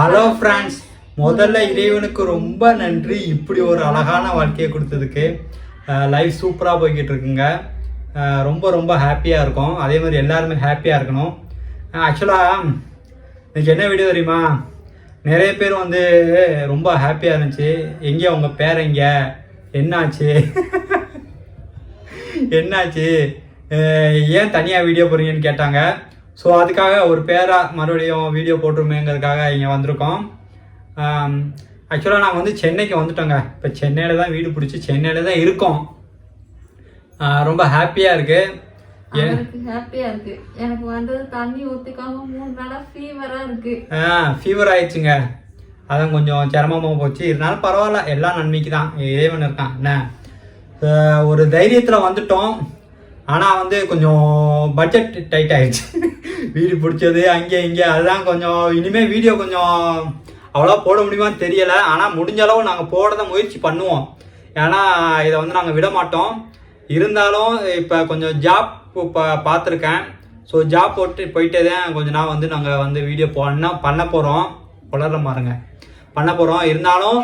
Hello friends முதல்ல இறைவனுக்கு ரொம்ப நன்றி. இப்படி ஒரு அழகான வாழ்க்கையை கொடுத்ததுக்கு. லைஃப் சூப்பராக போய்கிட்டு இருக்குங்க ரொம்ப ரொம்ப ஹாப்பியாக இருக்கும். அதே மாதிரி எல்லாருமே ஹாப்பியாக இருக்கணும். ஆக்சுவலாக இன்னைக்கு என்ன வீடியோ தெரியுமா? நிறைய பேர் வந்து ரொம்ப ஹாப்பியாக இருந்துச்சு. எங்கே உங்கள் பேர் எங்கே? என்னாச்சு? என்னாச்சு? ஏன் தனியாக வீடியோ போகிறீங்கன்னு கேட்டாங்க. ஸோ அதுக்காக ஒரு பேராக மறுபடியும் வீடியோ போட்டுருமேங்கிறதுக்காக இங்கே வந்திருக்கோம். ஆக்சுவலாக நாங்கள் வந்து சென்னைக்கு வந்துட்டோங்க. இப்போ சென்னையில் தான் வீடு பிடிச்சி சென்னையில் தான் இருக்கோம். ரொம்ப ஹாப்பியாக இருக்குது ஹாப்பியா இருக்கு. எனக்கு வந்தது தண்ணி ஊத்திக்காம மூணு நாளா ஃபீவரா இருக்கு. ஃபீவர் ஆயிடுச்சுங்க. அதான் கொஞ்சம் சிரமமாக போச்சு. இருந்தாலும் பரவாயில்ல எல்லாம் நன்மைக்கு தான் இறைவன் இருக்கான். என்ன? ஒரு தைரியத்தில் வந்துட்டோம். ஆனால் வந்து கொஞ்சம் பட்ஜெட் டைட் ஆயிடுச்சு. வீடு பிடிச்சது அங்கே இங்கே அதுதான் கொஞ்சம் இனிமேல் வீடியோ கொஞ்சம் அவ்வளோ போட முடியுமான்னு தெரியலை. ஆனால் முடிஞ்ச அளவு நாங்கள் போட தான் முயற்சி பண்ணுவோம். ஏன்னா இதை வந்து நாங்கள் விட மாட்டோம். இருந்தாலும் இப்போ கொஞ்சம் ஜாப் இப்போ பார்த்துருக்கேன். ஸோ ஜாப் போட்டு போயிட்டே தான் கொஞ்ச நாள் வந்து நாங்கள் வந்து வீடியோ பண்ண பண்ண போகிறோம் வளர மாறுங்க பண்ண போகிறோம் இருந்தாலும்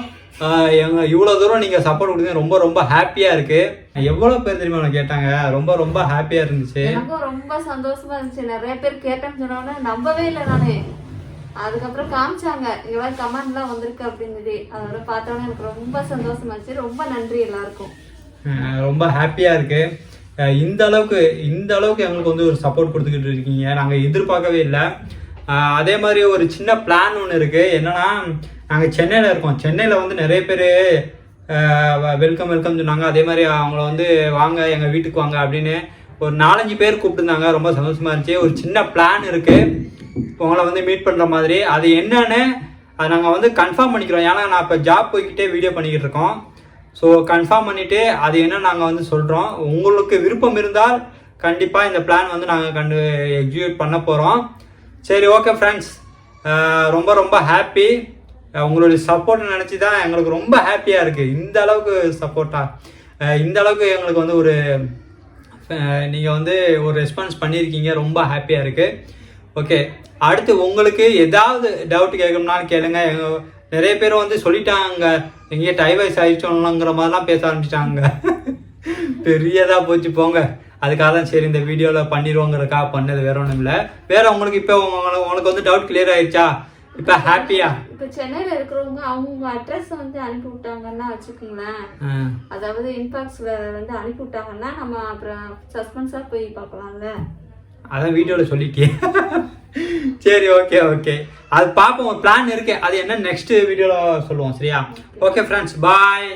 எங்கள் இவ்வளோ தூரம் நீங்கள் சப்போர்ட் கொடுத்தீங்க. ரொம்ப ரொம்ப ஹாப்பியாக இருக்குது எவ்வளோ பேர் தெரியுமா எனக்கு கேட்டாங்க? ரொம்ப ரொம்ப ஹாப்பியாக இருந்துச்சு. எனக்கும் ரொம்ப சந்தோஷமா இருந்துச்சு. நிறைய பேர் கேட்டேன்னு சொன்னோன்னே நம்பவே இல்லை நானு. அதுக்கப்புறம் காமிச்சாங்க. இவ்வளவு கமெண்ட்லாம் வந்திருக்கு அப்படின்னு சொல்லி. அதோட பார்த்தோன்னே எனக்கு ரொம்ப சந்தோஷமா இருந்துச்சு. ரொம்ப நன்றி எல்லாருக்கும். ரொம்ப ஹாப்பியாக இருக்குது இந்த அளவுக்கு இந்த அளவுக்கு எங்களுக்கு வந்து ஒரு சப்போர்ட் கொடுத்துக்கிட்டு இருக்கீங்க. நாங்கள் எதிர்பார்க்கவே இல்லை. அதே மாதிரி ஒரு சின்ன பிளான் ஒன்று இருக்குது என்னன்னா நாங்கள் சென்னையில் இருக்கோம். சென்னையில் வந்து நிறைய பேர் வெல்கம் வெல்கம் சொன்னாங்க. அதே மாதிரி அவங்கள வந்து வாங்க எங்கள் வீட்டுக்கு வாங்க அப்படின்னு ஒரு நாலஞ்சு பேர் கூப்பிட்டுருந்தாங்க. ரொம்ப சந்தோஷமாக இருந்துச்சு. ஒரு சின்ன பிளான் இருக்குது உங்களை வந்து மீட் பண்ணுற மாதிரி. அது என்னன்னு அதை நாங்கள் வந்து கன்ஃபார்ம் பண்ணிக்கிறோம். ஏன்னா நான் இப்போ ஜாப் போய்கிட்டே வீடியோ பண்ணிக்கிட்டு இருக்கோம். ஸோ கன்ஃபார்ம் பண்ணிவிட்டு அது என்ன நாங்கள் வந்து சொல்கிறோம் உங்களுக்கு விருப்பம் இருந்தால் கண்டிப்பாக இந்த பிளான் வந்து நாங்கள் கண்டு எக்ஸிக்யூட் பண்ண போகிறோம் சரி ஓகே ஃப்ரெண்ட்ஸ் ரொம்ப ரொம்ப ஹாப்பி உங்களுடைய சப்போர்ட்டை நினச்சி தான் எங்களுக்கு ரொம்ப ஹாப்பியாக இருக்குது இந்த அளவுக்கு சப்போர்ட்டாக இந்த அளவுக்கு எங்களுக்கு வந்து ஒரு நீங்கள் வந்து ஒரு ரெஸ்பான்ஸ் பண்ணியிருக்கீங்க. ரொம்ப ஹாப்பியாக இருக்குது ஓகே அடுத்து உங்களுக்கு ஏதாவது டவுட் கேட்கணும்னாலும் கேளுங்க. நிறைய பேர் வந்து சொல்லிட்டாங்க. எங்கேயே டைவைஸ் ஆயிடுச்சோங்கிற மாதிரிலாம் பேச ஆரம்பிச்சிட்டாங்க. பெரியதாக போச்சு போங்க. அதுக்காக தான் சரி இந்த வீடியோவில் பண்ணிடுவோங்கிறக்கா பண்ணது வேற ஒன்றும் இல்லை வேற உங்களுக்கு இப்போ உங்களுக்கு வந்து டவுட் கிளியர் ஆயிடுச்சா? இப்போ ஹாப்பியா இப்ப சென்னையில இருக்கிறவங்க அவங்க அட்ரஸ் வந்து அனுப்பி விட்டாங்கன்னா வச்சுக்கோங்களேன். அதாவது இன்பாக்ஸ்ல வந்து அனுப்பி விட்டாங்கன்னா நம்ம அப்புறம் சஸ்பென்ஸா போய் பார்க்கலாம்ல. அதான் வீடியோவில் சொல்லிட்டே சரி ஓகே ஓகே அது பார்ப்போம் பிளான் இருக்கு அது என்ன நெக்ஸ்ட் வீடியோவில் சொல்லுவோம் சரியா? Okay friends bye